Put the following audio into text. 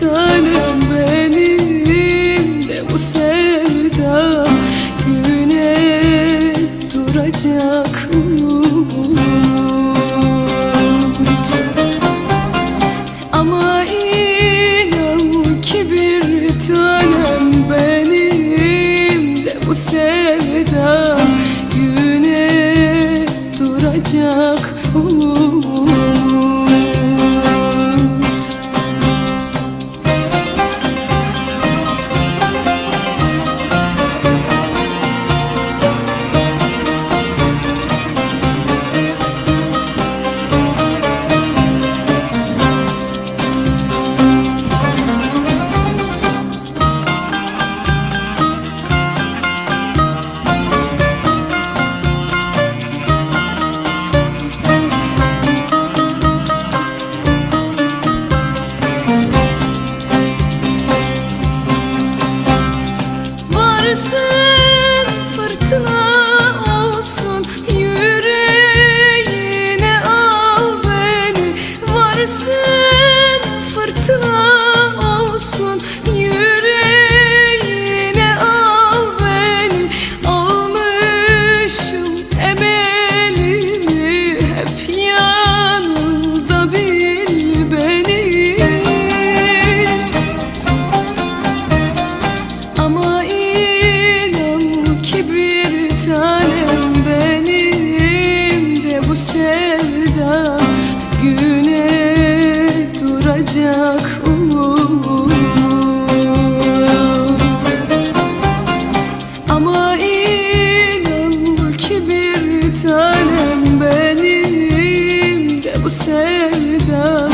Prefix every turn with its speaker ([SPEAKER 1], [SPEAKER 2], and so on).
[SPEAKER 1] tanem benim de bu sevda güne duracak mı? Ama inan ki bir tanem benim de bu sevda Fırtına. olacak Ama inan ki bir tanem benim. De bu sevdam